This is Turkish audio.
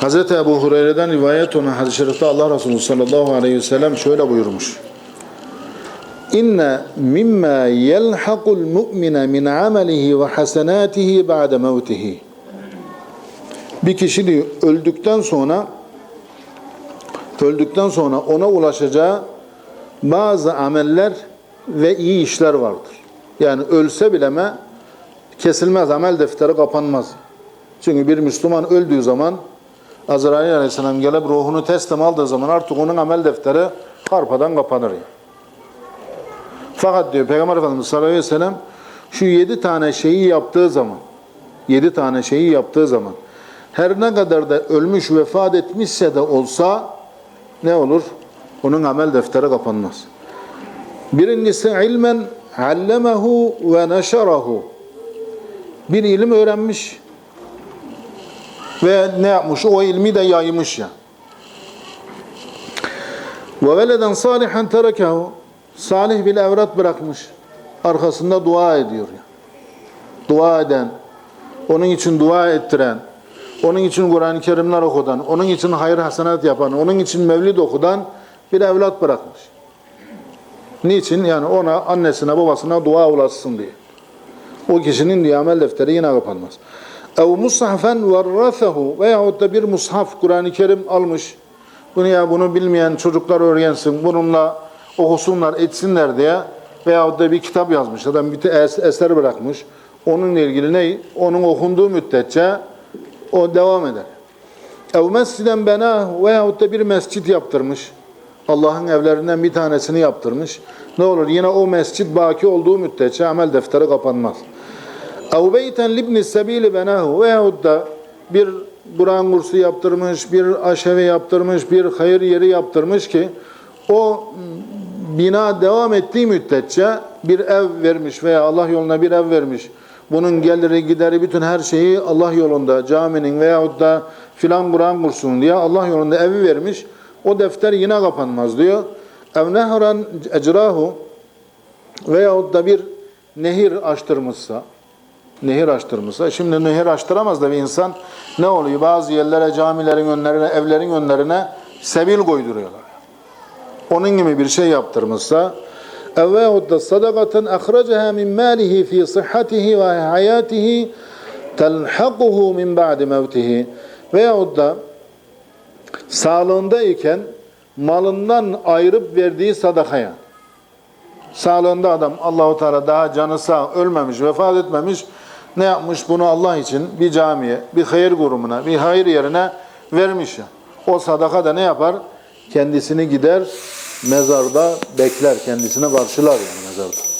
Hz. Ebu Hureyre'den rivayet olan hadis-i şerifte Allah Resulü sallallahu aleyhi ve sellem şöyle buyurmuş. İnne mimma yelhaqul mu'mine min amelihi ve hasenatihi ba'de mevtihi. Bir kişi diyor öldükten sonra öldükten sonra ona ulaşacağı bazı ameller ve iyi işler vardır. Yani ölse bileme kesilmez, amel defteri kapanmaz. Çünkü bir Müslüman öldüğü zaman Azrail Aleyhisselam gelip ruhunu teslim aldığı zaman artık onun amel defteri harpadan kapanır. Fakat diyor Peygamber Efendimiz sallallahu aleyhi ve sellem şu yedi tane şeyi yaptığı zaman yedi tane şeyi yaptığı zaman her ne kadar da ölmüş vefat etmişse de olsa ne olur? Onun amel defteri kapanmaz. Birincisi ilmen allemehu ve neşerahu. Bir ilim öğrenmiş ve ne yapmış? O ilmi de yaymış ya. Ve veleden salihan terekehu. Salih bir evrat bırakmış. Arkasında dua ediyor ya. Dua eden, onun için dua ettiren, onun için Kur'an-ı Kerimler okudan, onun için hayır hasenat yapan, onun için mevlid okudan bir evlat bırakmış. Niçin? Yani ona, annesine, babasına dua ulaşsın diye. O kişinin diye defteri yine kapanmaz. Ev mushafen verrasehu veyahut da bir mushaf Kur'an-ı Kerim almış. Bunu ya bunu bilmeyen çocuklar öğrensin, bununla okusunlar, etsinler diye veyahut da bir kitap yazmış. Adam bir es- eser bırakmış. Onunla ilgili ne? Onun okunduğu müddetçe o devam eder. Ev mesciden bena veyahut da bir mescit yaptırmış. Allah'ın evlerinden bir tanesini yaptırmış. Ne olur yine o mescit baki olduğu müddetçe amel defteri kapanmaz. Ev beyten libni sebili benahu veyahut da bir Kur'an kursu yaptırmış, bir aşevi yaptırmış, bir hayır yeri yaptırmış ki o bina devam ettiği müddetçe bir ev vermiş veya Allah yoluna bir ev vermiş. Bunun geliri gideri bütün her şeyi Allah yolunda caminin veyahut da filan Kur'an kursunun diye Allah yolunda evi vermiş. O defter yine kapanmaz diyor. Ev nehran ecrahu veyahut da bir nehir açtırmışsa nehir açtırmışsa şimdi nehir açtıramaz da bir insan ne oluyor? Bazı yerlere camilerin önlerine, evlerin önlerine sebil koyduruyorlar. Onun gibi bir şey yaptırmışsa sadakaten ahracaha min malihi fi sıhhatihi ve hayatihi telhaquhu min ba'di mevtihi veyahut da sağlığındayken malından ayırıp verdiği sadakaya sağlığında adam Allahu Teala daha canı sağ ölmemiş vefat etmemiş ne yapmış? Bunu Allah için bir camiye bir hayır kurumuna bir hayır yerine vermiş o sadaka da ne yapar? Kendisini gider mezarda bekler kendisine karşılar yani mezarda